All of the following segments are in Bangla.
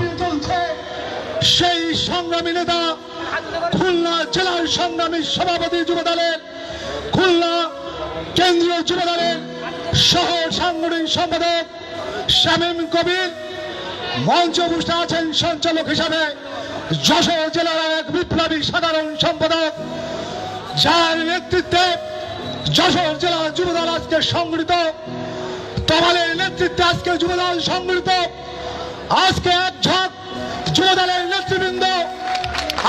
ঝাঁপিয়ে চলছে। সেই সংগ্রামী নেতা খুলনা জেলার সংগ্রামী সভাপতি যুব দলের খুলনা কেন্দ্রীয় যুব দলের সহ সাংগঠনিক সম্পাদক শামীম কবির। মঞ্চ বসে আছেন সঞ্চালক হিসাবে যশোর জেলার এক বিপ্লবী সাধারণ সম্পাদক। যার নেতৃত্বে যশোর জেলা যুবদল আজকে সংগঠিত তমালের নেতৃত্বে আজকে যুবদল সংগঠিত আজকে এক ঝাঁক যুবদলের নেতৃবৃন্দ,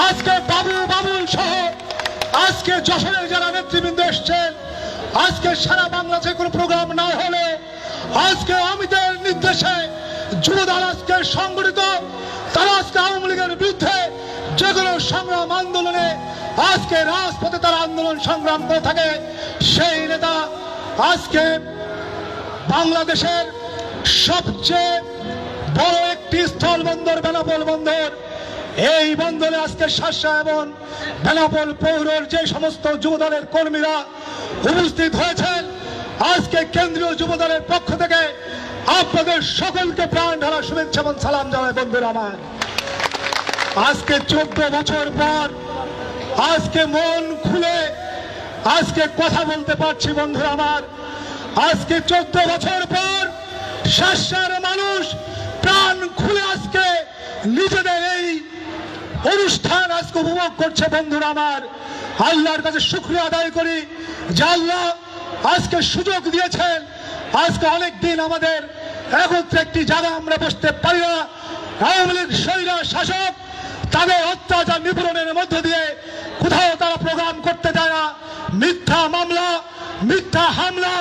আজকে বাবু বাবুল সহ, আজকে যশোরের যারা নেতৃবৃন্দ এসছেন, আজকে সারা বাংলাদেশে কোনো প্রোগ্রাম না হলে, আজকে অমিতের নির্দেশে যুবদল আজকে সংগঠিত, তারা আজকে আওয়ামী লীগের বিরুদ্ধে যে কোনো সংগ্রাম আন্দোলনে, আজকে রাজপথে তারা আন্দোলন সংগ্রাম করে থাকে। সেই নেতা আজকে বাংলাদেশের সবচেয়ে বড় একটি বন্দর বেনাপোল বন্দর। এই বন্দরে আজকে শাসা এবং বেনাপোল পৌরর যে সমস্ত যুবদলের কর্মীরা উপস্থিত হয়েছেন, আজকে কেন্দ্রীয় যুবদলের পক্ষ থেকে আপনাদের সকলকে প্রাণ ঢালা শুভেচ্ছা এবং সালাম জানায় বন্ধুরা আমার। আজকে চোদ্দ বছর পর আজকে মন খুলে আজকে কথা বলতে পারছি বন্ধুরা আমার। আজকে চোদ্দ বছর পর শাসার মানুষ নিজেদের এই অনুষ্ঠান আজকে উপভোগ করছে বন্ধুরা আমার। আল্লাহর কাছে শুক্রিয়া আদায় করি যে আল্লাহ আজকে সুযোগ দিয়েছেন। আজকে অনেক দিন আমাদের একত্রে একটি জায়গা আমরা বসতে পারি না। আওয়ামী লীগ শৈরা শাসক তাদের অত্যাচার নিপূরণের মধ্য দিয়ে কোথাও তারা প্রোগ্রাম করতে দেয় না। মিথ্যা মামলা, মিথ্যা হামলা,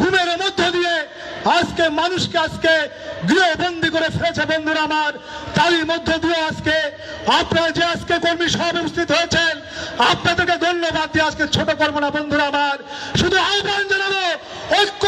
গুমের মধ্য দিয়ে আজকে মানুষকে আজকে গৃহবন্দী করে ফেলেছে বন্ধুরা আমার। তারই মধ্যে দিয়ে আজকে আপনারা যে আজকে কর্মী সব উপস্থিত হয়েছেন, আপনাদেরকে ধন্যবাদ দিয়ে আজকে ছোট করব না বন্ধুরা আমার। শুধু আহ্বান জানাব ঐক্য